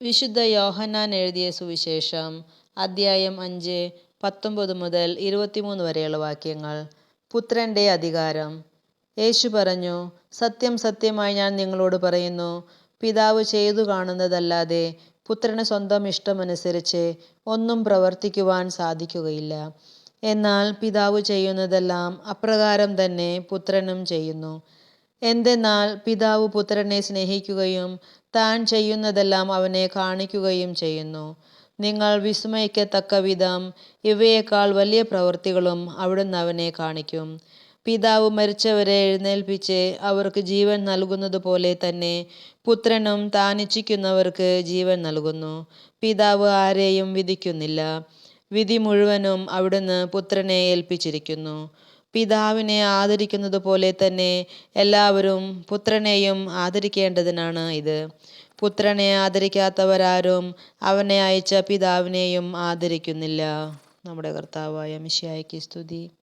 വിശുദ്ധ യോഹന്നാൻ എഴുതിയ സുവിശേഷം അദ്ധ്യായം അഞ്ച് പത്തൊമ്പത് മുതൽ ഇരുപത്തിമൂന്ന് വരെയുള്ള വാക്യങ്ങൾ. പുത്രന്റെ അധികാരം. യേശു പറഞ്ഞു സത്യം സത്യമായി ഞാൻ നിങ്ങളോട് പറയുന്നു പിതാവ് ചെയ്തു കാണുന്നതല്ലാതെ പുത്രന് സ്വന്തം ഇഷ്ടമനുസരിച്ച് ഒന്നും പ്രവർത്തിക്കുവാൻ സാധിക്കുകയില്ല. എന്നാൽ പിതാവ് ചെയ്യുന്നതെല്ലാം അപ്രകാരം തന്നെ പുത്രനും ചെയ്യുന്നു. എന്തെന്നാൽ പിതാവ് പുത്രനെ സ്നേഹിക്കുകയും താൻ ചെയ്യുന്നതെല്ലാം അവനെ കാണിക്കുകയും ചെയ്യുന്നു. നിങ്ങൾ വിസ്മയിക്കത്തക്ക വിധം ഇവയേക്കാൾ വലിയ പ്രവൃത്തികളും അവിടുന്ന് അവനെ കാണിക്കും. പിതാവ് മരിച്ചവരെ എഴുന്നേൽപ്പിച്ച് അവർക്ക് ജീവൻ നൽകുന്നത് പോലെ തന്നെ പുത്രനും താൻ ഇച്ഛിക്കുന്നവർക്ക് ജീവൻ നൽകുന്നു. പിതാവ് ആരെയും വിധിക്കുന്നില്ല. വിധി മുഴുവനും അവിടുന്ന് പുത്രനെ ഏൽപ്പിച്ചിരിക്കുന്നു. പിതാവിനെ ആദരിക്കുന്നത് പോലെ തന്നെ എല്ലാവരും പുത്രനെയും ആദരിക്കേണ്ടതിനാണ് ഇത്. പുത്രനെ ആദരിക്കാത്തവരാരും അവനെ അയച്ച പിതാവിനെയും ആദരിക്കുന്നില്ല. നമ്മുടെ കർത്താവായ മിശിഹായ്ക്ക് സ്തുതി.